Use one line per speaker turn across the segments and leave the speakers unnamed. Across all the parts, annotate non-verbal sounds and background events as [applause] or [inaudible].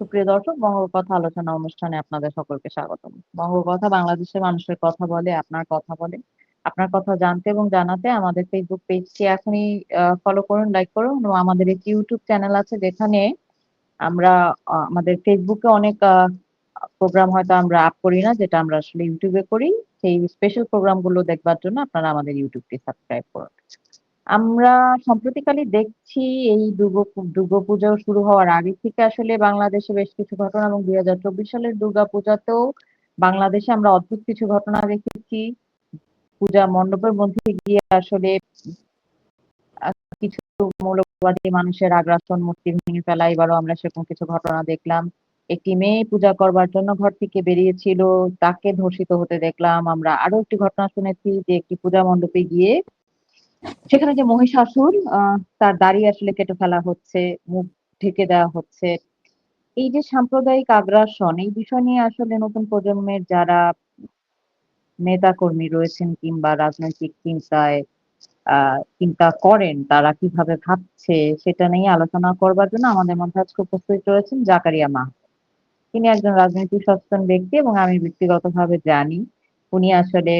সুপ্রিয় দর্শক বঙ্গকথা আলোচনা অনুষ্ঠানে আপনাদের সকলকে স্বাগতম। বঙ্গকথা বাংলাদেশের মানুষের কথা বলে, আপনার কথা বলে, আপনার কথা জানতে এবং জানাতে আমাদের ফেসবুক পেজটি এখনই ফলো করুন লাইক করুন এবং আমাদের একটি ইউটিউব চ্যানেল আছে যেখানে আমরা আমাদের ফেসবুকে অনেক প্রোগ্রাম হয়তো আমরা আপ করি না, যেটা আমরা আসলে ইউটিউবে করি। সেই স্পেশাল প্রোগ্রামগুলো দেখবার জন্য আপনারা আমাদের ইউটিউবটি সাবস্ক্রাইব করুন। আমরা সম্প্রতিকালে দেখছি এই দুর্গা দুর্গাপূজা শুরু হওয়ার আগে থেকে আসলে বাংলাদেশে বেশ কিছু ঘটনা এবং দুই হাজার চব্বিশ সালের দুর্গাপূজাতেও বাংলাদেশে আমরা অদ্ভুত কিছু ঘটনা দেখেছি। পূজা মণ্ডপের মধ্যে গিয়ে আসলে কিছু মৌলবাদী মানুষের আগ্রাসন, মূর্তি ভেঙে ফেলা, এবারও আমরা সেরকম কিছু ঘটনা দেখলাম। একটি মেয়ে পূজা করবার জন্য ঘর থেকে বেরিয়েছিল, তাকে ধর্ষিত হতে দেখলাম। আমরা আরও একটি ঘটনা শুনেছি যে একটি পূজা মণ্ডপে গিয়ে সেখানে যে মহিষাসুর তার দাড়ি আসলে কেটে ফেলা হচ্ছে, মুখ ঢেকে দেওয়া হচ্ছে। এই যে সাম্প্রদায়িক আগ্রাসন, এই বিষয় নিয়ে আসলে নতুন প্রজন্মের যারা নেতা কর্মী রয়েছেন কিংবা রাজনৈতিক চিন্তায় চিন্তা করেন, তারা কীভাবে ভাবছে, সেটা নিয়ে আলোচনা করবার জন্য আমাদের মধ্যে আজকে উপস্থিত রয়েছেন জাকারিয়া মা তিনি একজন রাজনৈতিক সচেতন ব্যক্তি এবং আমি ব্যক্তিগতভাবে জানি, উনি আসলে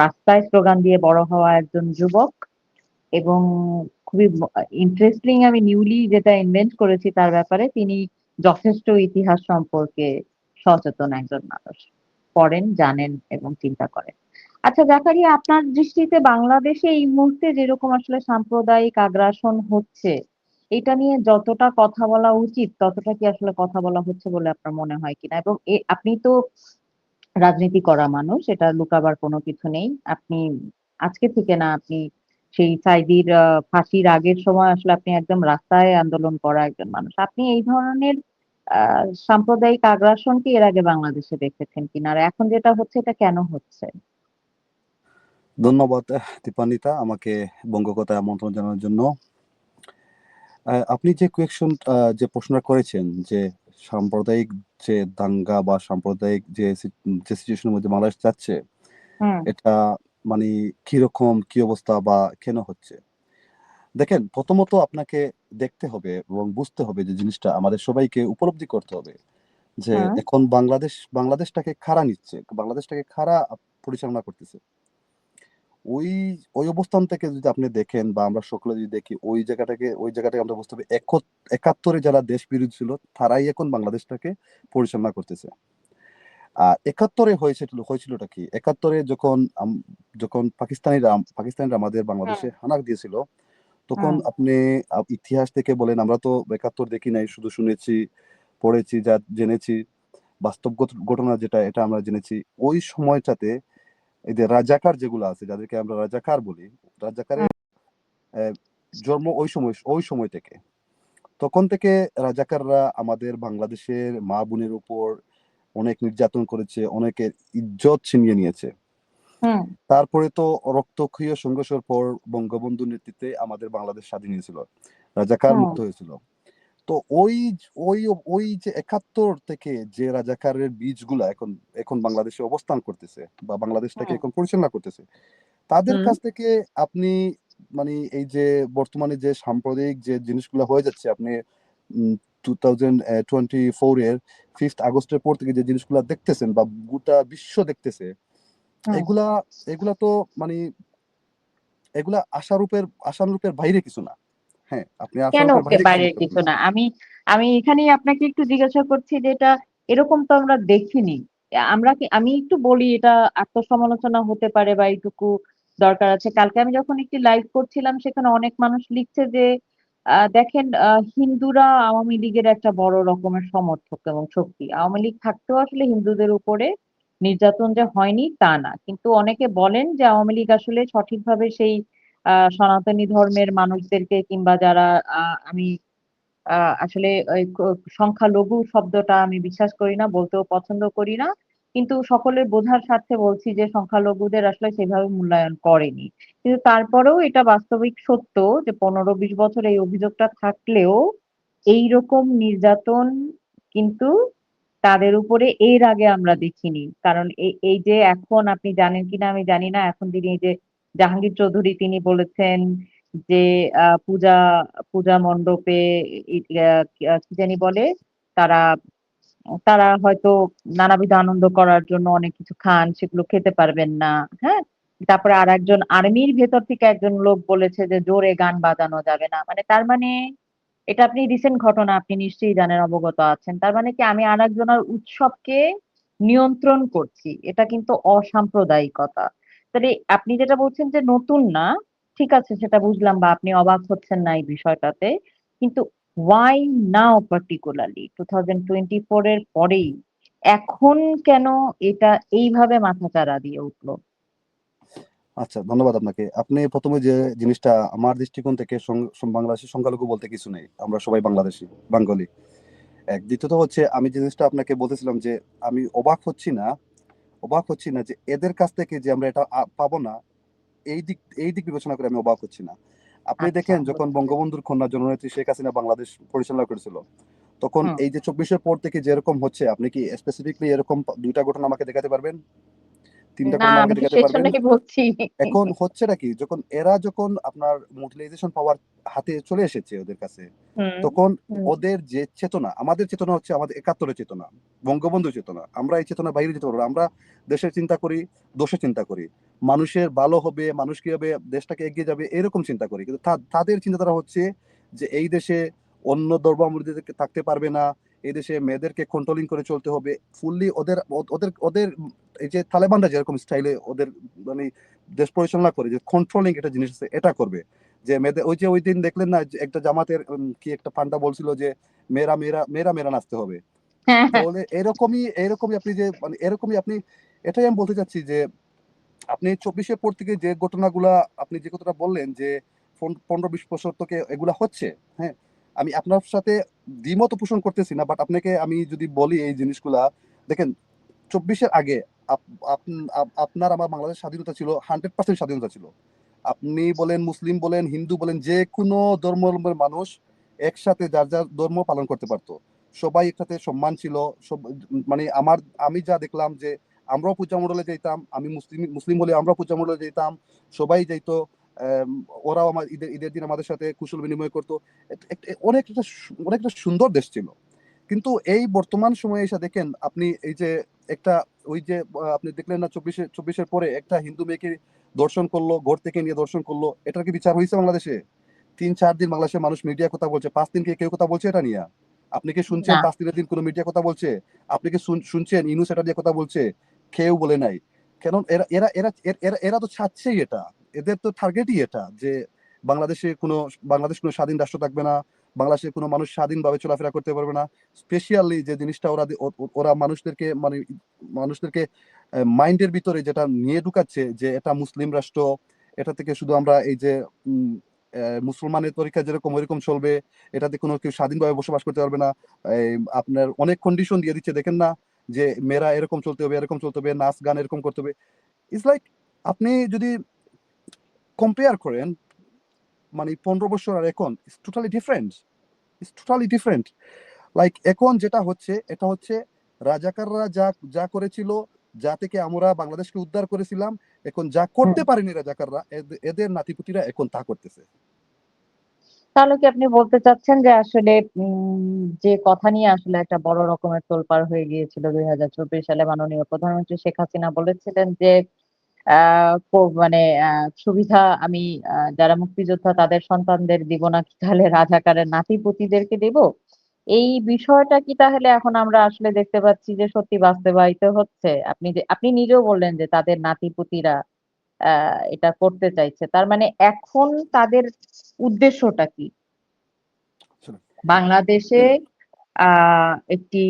রাস্তায় স্লোগান দিয়ে বড় হওয়া একজন যুবক এবং খুবই ইন্টারেস্টিং আমি নিউলি যেটা ইনভেন্ট করেছি তার ব্যাপারে তিনি যথেষ্ট ইতিহাস সম্পর্কে সচেতন একজন মানুষ। পড়েন, জানেন এবং চিন্তা করেন। আচ্ছা জাকারিয়া আপনার দৃষ্টিতে বাংলাদেশে এই মুহূর্তে যেরকম আসলে সাম্প্রদায়িক আগ্রাসন হচ্ছে, এটা নিয়ে যতটা কথা বলা উচিত ততটা কি আসলে কথা বলা হচ্ছে বলে আপনার মনে হয় কিনা? এবং আপনি তো রাজনীতি করা মানুষ, এটা লুকাবার কোনো কিছু নেই। আপনি, আজকে থেকে না, আপনি সেই সাইদির ফাঁসির আগের সময় আসলে আপনি একদম রাস্তায় আন্দোলন করা একজন মানুষ। আপনি এই ধরনের সাম্প্রদায়িক আগ্রাসন কি এর আগে বাংলাদেশে দেখেছেন কিনা? আর এখন যেটা হচ্ছে, এটা কেন হচ্ছে?
ধন্যবাদ, দীপান্বিতা, আমাকে বঙ্গকথায় আমন্ত্রণ জানানোর জন্য। আপনি যে কোয়েকশন যে প্রশ্নটা করেছেন যে সাম্প্রদায়িক যে দাঙ্গা বা সাম্প্রদায়িক যে যে সিচুয়েশনের মধ্যে বাংলাদেশ যাচ্ছে এটা মানে কীরকম কি অবস্থা বা কেন হচ্ছে? দেখেন প্রথমত আপনাকে দেখতে হবে এবং বুঝতে হবে যে জিনিসটা আমাদের সবাইকে উপলব্ধি করতে হবে যে এখন বাংলাদেশ বাংলাদেশটাকে খাড়া নিচ্ছে বাংলাদেশটাকে খাড়া পরিচালনা করতেছে। ওই ওই অবস্থান থেকে যদি আপনি দেখেন বা আমরা সকলে যদি দেখি ওই জায়গাটাকে ওই জায়গাটাকে আমরা বুঝতে হবে একাত্তরে যারা দেশ বিরোধী ছিল তারাই এখন বাংলাদেশটাকে পরিচালনা করতেছে। আর একাত্তরে হয়েছিল হয়েছিলটা কি? একাত্তরে যখন যখন পাকিস্তানিরা পাকিস্তানিরা আমাদের বাংলাদেশে হানাক দিয়েছিল তখন আপনি ইতিহাস থেকে বলেন আমরা তো একাত্তর দেখি নাই শুধু শুনেছি পড়েছি যা জেনেছি বাস্তব ঘটনা যেটা এটা আমরা জেনেছি ওই সময়টাতে এই যে রাজাকার যেগুলো আছে যাদেরকে আমরা রাজাকার বলি রাজাকারের জন্ম ওই সময় ওই সময় থেকে। তখন থেকে রাজাকাররা আমাদের বাংলাদেশের মা বোনের উপর অনেক নির্যাতন করেছে অনেকের ইজ্জত ছিনিয়ে নিয়েছে। তারপরে তো রক্তক্ষয়ী সংঘর্ষের পর বঙ্গবন্ধু নেতৃত্বে আমাদের বাংলাদেশ স্বাধীন হয়েছিল। রাজাকার মুক্ত হয়েছিল। তো ওই ওই ওই যে একাত্তর থেকে যে রাজাকারের বীজগুলা এখন এখন বাংলাদেশে অবস্থান করতেছে বা বাংলাদেশটাকে এখন পরিচালনা করতেছে তাদের কাছ থেকে আপনি মানে এই যে বর্তমানে যে সাম্প্রদায়িক যে জিনিসগুলো হয়ে যাচ্ছে আপনি টু থাউজেন্ড টোয়েন্টি ফোর এর ফিফথ আগস্টের পর থেকে যে জিনিসগুলো দেখতেছেন বা গোটা বিশ্ব দেখতেছে এগুলা এগুলা তো মানে এগুলা আশারূপের আশানুরূপের বাইরে কিছু না।
হ্যাঁ আপনি কেন বাইরের কিছু না? আমি আমি এখানেই আপনাকে একটু জিজ্ঞাসা করছি যে এটা এরকম তো আমরা দেখিনি। আমরা কি আমি একটু বলি এটা আত্মসমালোচনা হতে পারে বা এইটুকু দরকার আছে। কালকে আমি যখন একটি লাইভ করছিলাম সেখানে অনেক মানুষ লিখছে যে দেখেন হিন্দুরা আওয়ামী লীগের একটা বড় রকমের সমর্থক এবং শক্তি। আওয়ামী লীগ থাকতেও আসলে হিন্দুদের উপরে নির্যাতন যে হয়নি তা না। কিন্তু অনেকে বলেন যে আওয়ামী লীগ আসলে সঠিকভাবে সেই সনাতনী ধর্মের মানুষদেরকে কিংবা যারা আমি আসলে সংখ্যালঘু শব্দটা আমি বিশ্বাস করি না, বলতেও পছন্দ করি না। কিন্তু সকলের বোঝার স্বার্থে বলছি যে, সংখ্যালঘুদের আসলে সেভাবে মূল্যায়ন করেনি। কিন্তু তারপরেও এটা বাস্তবিক সত্য যে, পনেরো বিশ বছর এই অভিযোগটা থাকলেও এই রকম নির্যাতন কিন্তু তাদের উপরে এর আগে আমরা দেখিনি। কারণ এই যে এখন আপনি জানেন কিনা আমি জানি না, এখন তিনি এই যে জাহাঙ্গীর চৌধুরী তিনি বলেছেন যে পূজা পূজা মণ্ডপে কি জানি বলে, তারা তারা হয়তো নানাবিধ আনন্দ করার জন্য অনেক কিছু খান, সেগুলো খেতে পারবেন না হ্যাঁ? তারপরে আর একজন আর্মির ভেতর থেকে একজন লোক বলেছে যে, জোরে গান বাজানো যাবে না। মানে তার মানে এটা আপনি রিসেন্ট ঘটনা, আপনি নিশ্চয়ই জানেন, অবগত আছেন। তার মানে কি, আমি আর একজনের উৎসবকে নিয়ন্ত্রণ করছি। এটা কিন্তু অসাম্প্রদায়িকতা। তাহলে আপনি যেটা বলছেন যে নতুন না, ঠিক আছে, সেটা বুঝলাম বা আপনি অবাক হচ্ছেন না এই বিষয়টাতে, কিন্তু why now particularly two thousand twenty four এর পরেই এখন কেন এটা এইভাবে মাথা মাথাচাড়া দিয়ে উঠল?
আচ্ছা ধন্যবাদ আপনাকে। আপনি প্রথমে যে জিনিসটা আমার দৃষ্টিকোণ থেকে বাংলাদেশের সংখ্যালঘু বলতে কিছু নেই, আমরা সবাই বাংলাদেশি, বাঙালি। এক, দ্বিতীয়ত হচ্ছে আমি জিনিসটা আপনাকে বলতেছিলাম যে আমি অবাক হচ্ছি না অবাক হচ্ছি না যে এদের কাছ থেকে যে আমরা এটা পাবো না এই দিক এই দিক বিবেচনা করে আমি অবাক হচ্ছি না। আপনি
আচ্ছা,
দেখেন যখন বঙ্গবন্ধুর কন্যা জননেত্রী শেখ হাসিনা বাংলাদেশ পরিচালনা করেছিল তখন এই যে চব্বিশের পর থেকে যেরকম হচ্ছে আপনি কি স্পেসিফিকলি এরকম দুইটা ঘটনা আমাকে দেখাতে পারবেন? তিনটা পারবেন। এখন হচ্ছে নাকি যখন এরা যখন আপনার মোটিলাইজেশন পাওয়ার হাতে চলে এসেছে ওদের কাছে তখন ওদের যে চেতনা আমাদের চেতনা হচ্ছে আমাদের একাত্তরের চেতনা বঙ্গবন্ধু চেতনা আমরা এই চেতনা বাইরে যেতে পারব আমরা দেশের চিন্তা করি দোষের চিন্তা করি মানুষের ভালো হবে মানুষ কি হবে দেশটাকে এগিয়ে যাবে এরকম চিন্তা করি কিন্তু তাদের চিন্তাধারা হচ্ছে যে এই দেশে অন্য ধর্মাবলম্বীদেরকে থাকতে পারবে না এই দেশে মেয়েদেরকে কন্ট্রোলিং করে চলতে হবে ফুললি ওদের ওদের ওদের এই যে তালেবানরা যেরকম স্টাইলে ওদের মানে দেশ পরিচালনা করে যে কন্ট্রোলিং একটা জিনিস আছে এটা করবে যে মেয়েদের ওই যে ওই দিন দেখলেন না একটা জামাতের কি একটা পান্ডা বলছিল যে মেয়েরা মেয়েরা মেয়েরা মেয়েরা নাচতে হবে
হ্যাঁ।
তাহলে এরকমই এরকমই আপনি যে মানে এরকমই আপনি এটাই আমি বলতে চাচ্ছি যে আপনি চব্বিশের পর থেকে যে ঘটনাগুলা আপনি যে কথাটা বললেন যে পনেরো বিশ বছর থেকে এগুলা হচ্ছে হ্যাঁ আমি আপনার সাথে দ্বিমত পোষণ করতেছি না বাট আপনাকে আমি যদি বলি এই জিনিসগুলা, দেখেন, চব্বিশের আগে আপ- আপ- আপ- আপনার আমার বাংলাদেশ স্বাধীনতা ছিল হান্ড্রেড পার্সেন্ট স্বাধীনতা ছিল। আপনি বলেন, মুসলিম বলেন, হিন্দু বলেন, যে কোনো ধর্মাবলম্বীর মানুষ একসাথে যার যার ধর্ম পালন করতে পারতো। সবাই একসাথে সম্মান ছিল, সব মানে আমার, আমি যা দেখলাম যে আমরাও পূজা মণ্ডলে যেতাম আমি মুসলিম মুসলিম হলে আমরাও পূজা মণ্ডলে যেতাম সবাই যাইতো ওরাও আমার ঈদের ঈদের দিন আমাদের সাথে কুশল বিনিময় করতো। এক- এক- অনেক একটা অনেক একটা সুন্দর দেশ ছিল। কিন্তু এই বর্তমান সময়ে এসে দেখেন আপনি এই যে একটা ওই যে আপনি দেখলেন না চব্বিশে চব্বিশের পরে একটা হিন্দু মেয়েকে দর্শন করল ঘর থেকে নিয়ে দর্শন করল এটার কি বিচার হয়েছে বাংলাদেশে? তিন চার দিন বাংলাদেশের মানুষ মিডিয়া কথা বলছে পাঁচ দিন কে কেউ কথা বলছে এটা নিয়ে? আপনি কি শুনছেন পাঁচ দিনের দিন কোনো মিডিয়া কথা বলছে? আপনি কি শুনছেন ইনুস এটা দিয়ে কথা বলছে? কেউ বলে নাই। কেন এরা এরা এরা এরা- এরা এরা তো ছাড়ছেই এটা। এদের তো টার্গেটই এটা যে বাংলাদেশে কোনো, বাংলাদেশ কোনো স্বাধীন রাষ্ট্র থাকবে না, বাংলাদেশে কোনো মানুষ স্বাধীনভাবে চলাফেরা করতে পারবে না। স্পেশালি যে জিনিসটা ওরা ওরা মানুষদেরকে মানে মানুষদেরকে মাইন্ডের ভিতরে যেটা নিয়ে ঢুকাচ্ছে যে এটা মুসলিম রাষ্ট্র, এটা থেকে শুধু আমরা এই যে মুসলমানের তরিকা যেরকম ওইরকম চলবে, এটাতে কোনো কেউ স্বাধীনভাবে বসবাস করতে পারবে না। আপনার অনেক কন্ডিশন দিয়ে দিচ্ছে, দেখেন না? যে মেয়েরা এরকম চলতে হবে, এরকম চলতে হবে, নাচ গান এরকম করতে হবে। ইটস লাইক আপনি যদি কম্পেয়ার করেন মানে পনেরো বছর আর এখন it's totally different it's totally different like এখন যেটা হচ্ছে এটা হচ্ছে রাজাকাররা যা যা করেছিল যা থেকে আমরা বাংলাদেশকে উদ্ধার করেছিলাম এখন যা করতে পারেনি রাজাকাররা এদ- এদের নাতিপুতিরা এখন তা করতেছে।
তাহলে কি আপনি বলতে চাচ্ছেন যে আসলে যে কথা নিয়ে আসলে একটা বড় রকমের তোলপাড় হয়ে গিয়েছিল দুই হাজার চব্বিশ সালে মাননীয় প্রধানমন্ত্রী শেখ হাসিনা বলেছিলেন যে মানে আহ, সুবিধা আমি আহ, যারা মুক্তিযোদ্ধা তাদের সন্তানদের দিব নাকি তাহলে রাজাকারের নাতিপুতিদেরকে দেব? এই বিষয়টা কি তাহলে এখন আমরা আসলে দেখতে পাচ্ছি যে সত্যি বাস্তবায়িত হচ্ছে? আপনি যে আপনি নিজেও বললেন যে তাদের নাতিপুতিরা আহ এটা করতে চাইছে। তার মানে এখন তাদের উদ্দেশ্যটা কি? বাংলাদেশে আহ একটি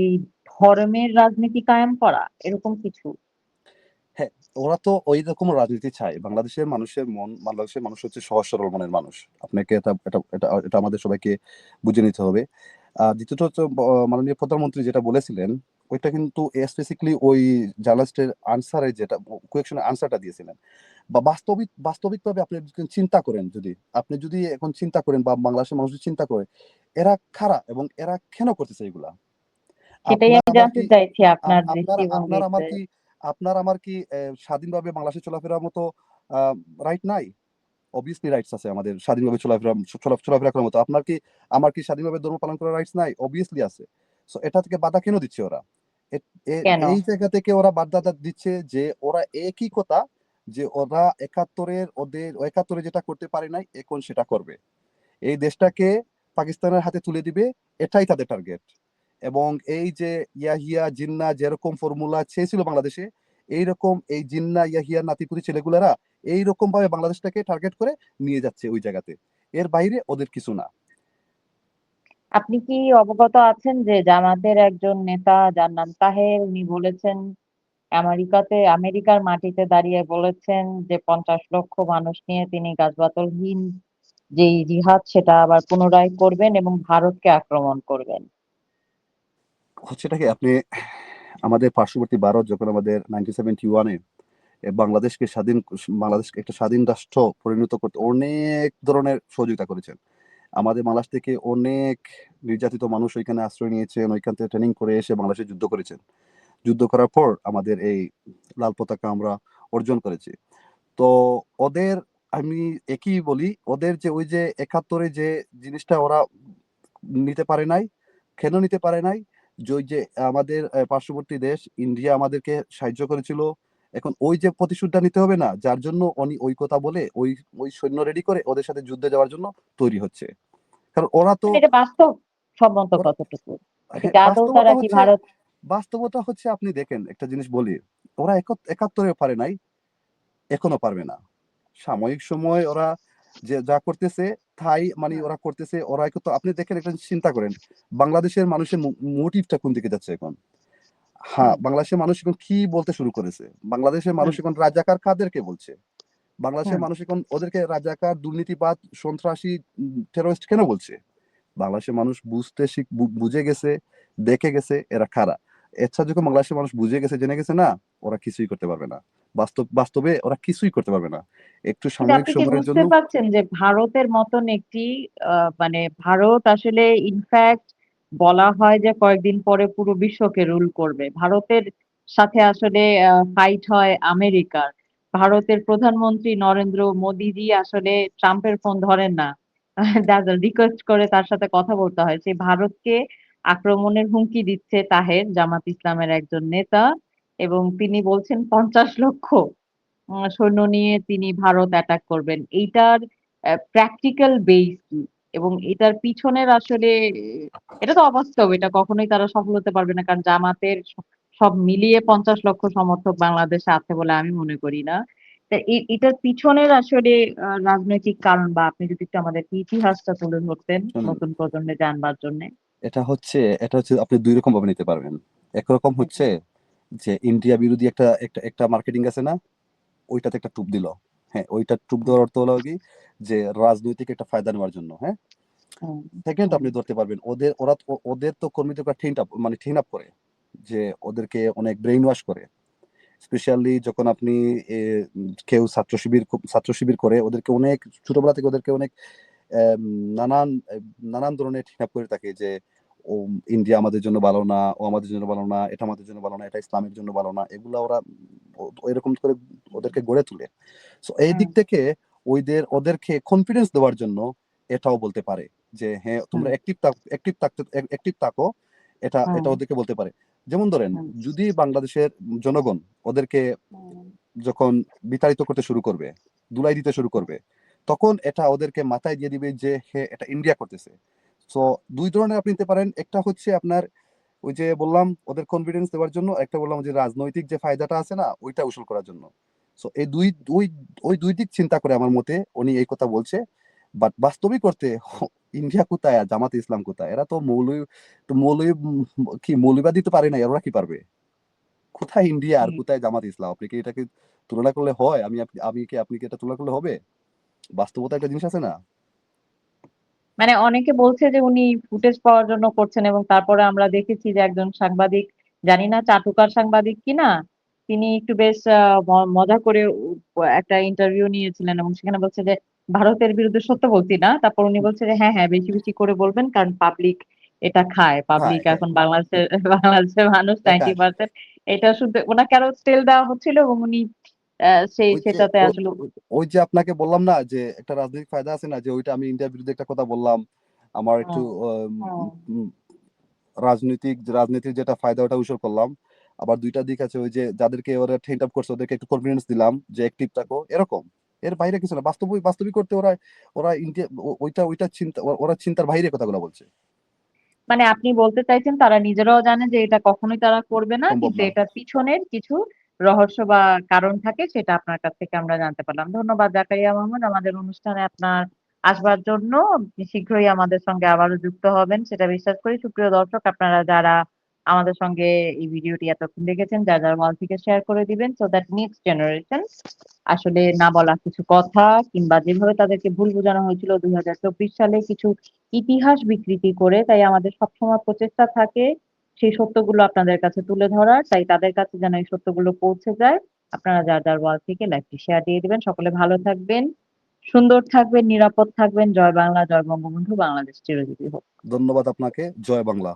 ধর্মের রাজনীতি কায়েম করা এরকম কিছু?
ওরা তো ওই রকম রাজনীতি চায়। বাংলাদেশের মানুষের মন বাংলাদেশের মানুষ হচ্ছে সহজ সরল মনের মানুষ। আপনাকে এটা এটা আমাদের সবাইকে বুঝে নিতে হবে। আর দ্বিতীয়ত হচ্ছে মাননীয় প্রধানমন্ত্রী যেটা বলেছিলেন ওইটা কিন্তু স্পেসিফিকলি ওই জার্নালিস্টের আনসারে যেটা কোয়েকশনের আনসারটা দিয়েছিলেন। বা বাস্তবিক বাস্তবিকভাবে আপনি চিন্তা করেন যদি আপনি যদি এখন চিন্তা করেন বা বাংলাদেশের মানুষ চিন্তা করে এরা খারাপ এবং এরা কেন করতেছে এগুলা?
সেটাই আমি জানতে চাইছি আপনার
আমার কি আপনার আমার কি স্বাধীনভাবে বাংলাদেশে চলাফেরার মতো রাইট নাই? অবভিয়াসলি রাইটস আছে আমাদের স্বাধীনভাবে চলাফেরা চলাফেরা করার মতো। আপনার কি আমার কি স্বাধীনভাবে ধর্ম পালন করার রাইটস নাই? অবভিয়াসলি আছে। সো এটা থেকে বাধা কেন দিচ্ছে ওরা? এই জায়গা থেকে ওরা বাধা দিচ্ছে যে ওরা একই কথা যে ওরা একাত্তরের ওদের একাত্তরে যেটা করতে পারে নাই এখন সেটা করবে। এই দেশটাকে পাকিস্তানের হাতে তুলে দিবে এটাই তাদের টার্গেট এবং এই যে ইয়াহিয়া, জিন্না যেরকম ফর্মুলা চেয়েছিল বাংলাদেশে, এইরকম এই জিন্না, ইয়াহিয়া, নাতিপুতি ছেলেগুলারা এইরকম ভাবে বাংলাদেশটাকে টার্গেট করে নিয়ে যাচ্ছে ওই জায়গাতে। এর বাইরে ওদের কিছু না।
আপনি কি অবগত আছেন যে জামাতের একজন নেতা যার নাম তাহের, উনি বলেছেন আমেরিকাতে, আমেরিকার মাটিতে দাঁড়িয়ে বলেছেন যে পঞ্চাশ লক্ষ মানুষ নিয়ে তিনি গাছবাতলহীন যেই জিহাদ, সেটা আবার পুনরায় করবেন এবং ভারতকে আক্রমণ করবেন।
হচ্ছেটা কি, আপনি আমাদের পার্শ্ববর্তী ভারত যখন আমাদের নাইনটিন সেভেন্টি ওয়ানে বাংলাদেশকে স্বাধীন, বাংলাদেশকে একটা স্বাধীন রাষ্ট্র পরিণত করতে অনেক ধরনের সহযোগিতা করেছেন। আমাদের বাংলাদেশ থেকে অনেক নির্যাতিত মানুষ ওইখানে আশ্রয় নিয়েছেন, ওইখান থেকে ট্রেনিং করে এসে বাংলাদেশে যুদ্ধ করেছেন। যুদ্ধ করার পর আমাদের এই লাল পতাকা আমরা অর্জন করেছি। তো ওদের, আমি একই বলি, ওদের যে ওই যে একাত্তরে যে জিনিসটা ওরা নিতে পারে নাই, কেন নিতে পারে নাই যে যে আমাদের পার্শ্ববর্তী দেশ ইন্ডিয়া আমাদেরকে সাহায্য করেছিল। এখন ওই যে প্রতিশোধটা নিতে হবে না যার জন্য উনি ওই কথা বলে ওই ওই সৈন্য রেডি করে ওদের সাথে যুদ্ধে যাওয়ার জন্য তৈরি হচ্ছে। কারণ ওরা তো
এটা বাস্তব সম্মত কতটুকু?
হ্যাঁ,
তারা কি ভারত
বাস্তবতা হচ্ছে আপনি দেখেন একটা জিনিস বলি ওরা একাত্তরে পারে নাই এখনও পারবে না। সাময়িক সময় ওরা যে যা করতেছে তাই মানে ওরা করতেছে ওরা তো আপনি দেখেন একটা চিন্তা করেন বাংলাদেশের মানুষের মোটিভটা কোন দিকে যাচ্ছে এখন? হ্যাঁ বাংলাদেশের মানুষ এখন কি বলতে শুরু করেছে? বাংলাদেশের মানুষ এখন রাজাকার কাদেরকে বলছে? বাংলাদেশের মানুষ এখন ওদেরকে রাজাকার দুর্নীতিবাদ সন্ত্রাসী টেরোরিস্ট কেন বলছে? বাংলাদেশের মানুষ বুঝতে শিখ বুঝে গেছে দেখে গেছে এরা খারা এছাড়া যখন বাংলাদেশের মানুষ বুঝে গেছে জেনে গেছে না ওরা কিছুই করতে পারবে না। বাস্তব বাস্তবে ওরা কিছুই করতে পারবে না। একটু
কিন্তু
সাময়িক
আপনি কি বুঝতে
জন্য
পারছেন যে ভারতের মতন একটি মানে ভারত আসলে ইনফ্যাক্ট বলা হয় যে কয়েকদিন পরে পুরো বিশ্বকে রুল করবে। ভারতের সাথে আসলে ফাইট হয় আমেরিকার। ভারতের প্রধানমন্ত্রী নরেন্দ্র মোদীজি আসলে ট্রাম্পের ফোন ধরেন না। [laughs] রিকোয়েস্ট করে তার সাথে কথা বলতে হয়। সেই ভারতকে আক্রমণের হুমকি দিচ্ছে তাহের জামাত ইসলামের একজন নেতা এবং তিনি বলছেন পঞ্চাশ লক্ষ সৈন্য নিয়ে তিনি ভারত অ্যাটাক করবেন। এইটার প্র্যাকটিক্যাল বেস কি? এবং এটার পিছনের আসলে এটা তো অবাস্তব এটা কখনোই তারা সফল হতে পারবে না কারণ জামাতের সব মিলিয়ে পঞ্চাশ লক্ষ সমর্থক বাংলাদেশে আছে বলে আমি মনে করি না। এটার পিছনের আসলে রাজনৈতিক কারণ বা আপনি যদি একটু আমাদের ইতিহাসটা তুলে ধরতেন নতুন প্রজন্মে জানবার জন্য।
এটা হচ্ছে এটা হচ্ছে আপনি দুই রকম ভাবে নিতে পারবেন। একরকম হচ্ছে যে ইন্ডিয়া বিরোধী একটা একটা একটা মার্কেটিং আছে না ওইটাতে একটা টুপ দিল। হ্যাঁ ওইটা টুপ দেওয়ার অর্থ হলো কি? যে রাজনৈতিক একটা ফায়দা নেওয়ার জন্য হ্যাঁ? সেকেন্ড আপনি ধরতে পারবেন ওদের ওরা ওদের তো কর্মীদের আপ মানে ট্রেন আপ করে যে ওদেরকে অনেক ব্রেইন ওয়াশ করে। স্পেশালি যখন আপনি কেউ ছাত্র শিবির ছাত্র শিবির করে ওদেরকে অনেক ছোটবেলা থেকে ওদেরকে অনেক নানান নানান ধরনের আপ করে থাকে যে ও ইন্ডিয়া আমাদের জন্য ভালো না ও আমাদের জন্য ভালো না এটা আমাদের জন্য ভালো না এটা ইসলামের জন্য ভালো না এগুলা ওরা এরকম করে ওদেরকে গড়ে তুলে। সো এই দিক থেকে ওইদের ওদেরকে কনফিডেন্স দেওয়ার জন্য এটাও বলতে পারে যে হ্যাঁ তোমরা। অ্যাক্টিভ অ্যাক্টিভ থাকতে অ্যাক্টিভ থাকো এটা এটা ওদেরকে বলতে পারে। যেমন ধরেন যদি বাংলাদেশের জনগণ ওদেরকে যখন বিতাড়িত করতে শুরু করবে দুলাই দিতে শুরু করবে তখন এটা ওদেরকে মাথায় দিয়ে দিবে যে হ্যাঁ এটা ইন্ডিয়া করতেছে। সো দুই ধরনের আপনি নিতে পারেন। একটা হচ্ছে আপনার ওই যে বললাম ওদের কনফিডেন্স দেওয়ার জন্য একটা বললাম যে রাজনৈতিক যে ফায়দাটা আছে না ওইটা উসুল করার জন্য। সো এই দুই দুই ওই দুই দিক চিন্তা করে আমার মতে উনি এই কথা বলছে। বাট বাস্তবিক করতে ইন্ডিয়া কোথায় আর জামাত ইসলাম কোথায়? এরা তো মৌলবী তো মৌলবী কি মৌলবাদী তো পারে না ওরা কি পারবে? কোথায় ইন্ডিয়া আর কোথায় জামাত ইসলাম? আপনি কি এটাকে তুলনা করলে হয়? আমি আমি কি আপনি কি এটা তুলনা করলে হবে? বাস্তবতা একটা জিনিস আছে না?
মানে অনেকে বলছে যে উনি ফুটেজ পাওয়ার জন্য করছেন এবং তারপরে আমরা দেখেছি যে একজন সাংবাদিক জানি না চাটুকার সাংবাদিক কিনা তিনি একটু বেশ মজা করে একটা ইন্টারভিউ নিয়েছিলেন এবং সেখানে বলছে যে ভারতের বিরুদ্ধে সত্য বলছি না তারপর উনি বলছে যে হ্যাঁ হ্যাঁ বেশি বেশি করে বলবেন কারণ পাবলিক এটা খায় পাবলিক এখন বাংলাদেশের বাংলাদেশের মানুষ নাইনটি পার্সেন্ট এটা শুনতে ওনাকে আরও তেল দেওয়া হচ্ছিল এবং উনি সেই সেটাতে
ওই-
আসলে
ওই- ওই যে আপনাকে বললাম না যে একটা রাজনৈতিক ফায়দা আছে না যে ওইটা আমি ইন্ডিয়ার বিরুদ্ধে একটা কথা বললাম আমার একটু
হুম।
উম, রাজনৈতিক রাজনীতির যেটা ফায়দা ওটা করলাম আবার দুইটা দিক আছে ওই যে যাদেরকে ওরা টেন্ট আপ করছে ওদেরকে একটু কনফিডেন্স দিলাম যে অ্যাক্টিভ থাকো এরকম এর বাইরে কিছু না বাস্তবিক বাস্তবিক করতে ওরা ওরা ইন্ডিয়া ওইটা ওইটা চিন্তা ওরা চিন্তার বাইরে কথাগুলো বলছে
মানে আপনি বলতে চাইছেন তারা নিজেরাও জানে যে এটা কখনোই তারা করবে না কিন্তু
না।
এটার পিছনের কিছু রহস্য বা কারণ থাকে সেটা আপনার কাছ থেকে আমরা জানতে পারলাম। ধন্যবাদ জাকারিয়া মাহমুদ। আমাদের অনুষ্ঠানে আপনার আসবার জন্য শীঘ্রই আমাদের সঙ্গে আবারও যুক্ত হবেন, সেটা বিশ্বাস করি। সুপ্রিয় দর্শক, আপনারা যারা আমাদের সঙ্গে এই ভিডিওটি এতক্ষণ দেখেছেন, যার যার মল থেকে শেয়ার করে দিবেন সো দ্যাট নেক্সট জেনারেশন আসলে না বলা কিছু কথা কিংবা যেভাবে তাদেরকে ভুল বোঝানো হয়েছিল দুই সালে কিছু ইতিহাস বিকৃতি করে, তাই আমাদের সবসময় প্রচেষ্টা থাকে সেই সত্যগুলো আপনাদের কাছে তুলে ধরার, তাই তাদের কাছে যেন এই সত্যগুলো পৌঁছে যায়, আপনারা যার যার ওয়াল থেকে লাইভটি শেয়ার দিয়ে দিবেন। সকলে ভালো থাকবেন, সুন্দর থাকবেন, নিরাপদ থাকবেন। জয় বাংলা, জয় বঙ্গবন্ধু, বাংলাদেশ চিরজীবী হোক।
ধন্যবাদ আপনাকে। জয় বাংলা।